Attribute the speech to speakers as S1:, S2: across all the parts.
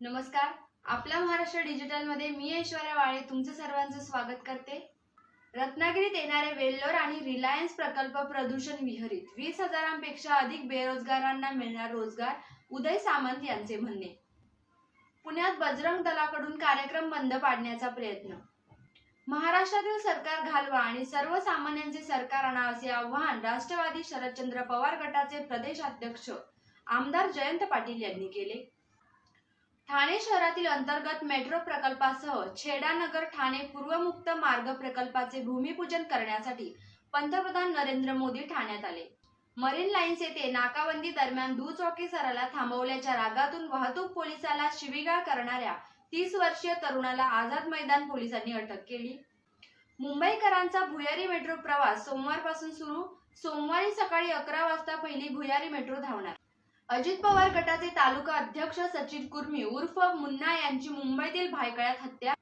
S1: नमस्कार. आपल्या महाराष्ट्र डिजिटलमध्ये मी ऐश्वर्या वाळे तुमचं सर्वांचं स्वागत करते. रत्नागिरीत येणारे वेल्लोर आणि रिलायन्स प्रकल्प प्रदूषण विहरीत वीस हजारांपेक्षा अधिक बेरोजगारांना मिळणार रोजगार उदय सामंत यांचे म्हणणे. पुण्यात बजरंग दलाकडून कार्यक्रम बंद पाडण्याचा प्रयत्न. महाराष्ट्रातील सरकार घालवा आणि सर्वसामान्यांचे सरकार आणा असे आव्हान राष्ट्रवादी शरदचंद्र पवार गटाचे प्रदेशाध्यक्ष आमदार जयंत पाटील यांनी केले. ठाणे शहरातील अंतर्गत मेट्रो प्रकल्पासह छेडानगर ठाणे पूर्वमुक्त मार्ग प्रकल्पाचे भूमिपूजन करण्यासाठी पंतप्रधान नरेंद्र मोदी ठाण्यात आले. मरीन लाईन्स येथे नाकाबंदी दरम्यान दुचाकी सराला थांबवल्याच्या रागातून वाहतूक पोलिसाला शिवीगाळ करणाऱ्या तीस वर्षीय तरुणाला आझाद मैदान पोलिसांनी अटक केली. मुंबईकरांचा भुयारी मेट्रो प्रवास सोमवारपासून सुरू. सोमवारी सकाळी अकरा वाजता पहिली भुयारी मेट्रो धावणार. अजित पवार गटाचे तालुका अध्यक्ष सचिन कुर्मी उर्फ मुन्ना यांची मुंबईतील भायखळ्यात हत्या.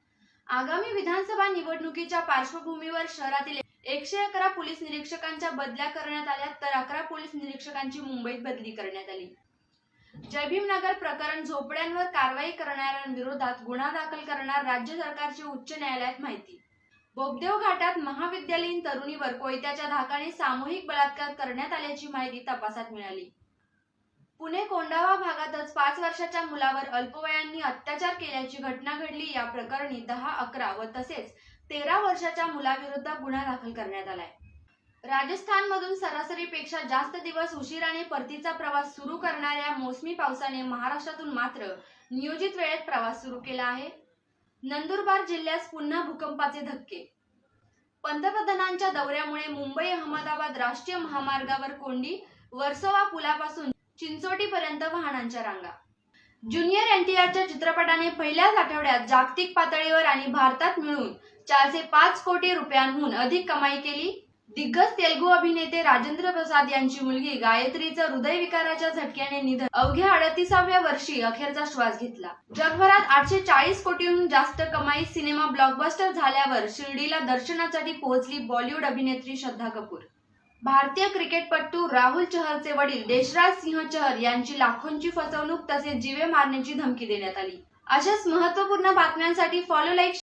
S1: आगामी विधानसभा निवडणुकीच्या पार्श्वभूमीवर शहरातील एकशे अकरा पोलीस निरीक्षकांच्या बदल्या करण्यात आल्या तर अकरा पोलीस निरीक्षकांची मुंबईत बदली करण्यात आली. जयभीमनगर प्रकरण झोपड्यांवर कारवाई करणाऱ्यांविरोधात गुन्हा दाखल करणार राज्य सरकारची उच्च न्यायालयात माहिती. बोगदेव घाटात महाविद्यालयीन तरुणीवर कोयत्याच्या धाकाने सामूहिक बलात्कार करण्यात आल्याची माहिती तपासात मिळाली. पुणे कोंडावा भागातच पाच वर्षाच्या मुलावर अल्पवयांनी अत्याचार केल्याची घटना घडली. या प्रकरणी दहा अकरा व तसेच तेरा वर्षाच्या मुलाविरुद्ध गुन्हा दाखल करण्यात आलाय. राजस्थानमधून सरासरीपेक्षा जास्त दिवस उशिराने परतीचा प्रवास सुरू करणाऱ्या मोसमी पावसाने महाराष्ट्रातून मात्र नियोजित वेळेत प्रवास सुरू केला आहे. नंदुरबार जिल्ह्यास पुन्हा भूकंपाचे धक्के. पंतप्रधानांच्या दौऱ्यामुळे मुंबई अहमदाबाद राष्ट्रीय महामार्गावर कोंडी वर्सोवा पुलापासून चिंचोटीपर्यंत वाहनांच्या रांगा. ज्युनियर एनटीआरच्या चित्रपटाने पहिल्याच आठवड्यात जागतिक पातळीवर आणि भारतात मिळून चारशे पाच कोटी रुपयांहून अधिक कमाई केली. दिग्गज तेलुगू अभिनेते राजेंद्र प्रसाद यांची मुलगी गायत्रीचं हृदयविकाराच्या झटक्याने निधन. अवघ्या अडतीसाव्या वर्षी अखेरचा श्वास घेतला. जगभरात आठशे चाळीस कोटीहून जास्त कमाई सिनेमा ब्लॉकबस्टर झाल्यावर शिर्डीला दर्शनासाठी पोहोचली बॉलिवूड अभिनेत्री श्रद्धा कपूर. भारतीय क्रिकेटपटू राहुल चहरचे वडील देशराज सिंह चहर यांची लाखोंची फसवणूक तसेच जीवे मारण्याची धमकी देण्यात आली. अशाच महत्त्वपूर्ण बातम्यांसाठी फॉलो लाईक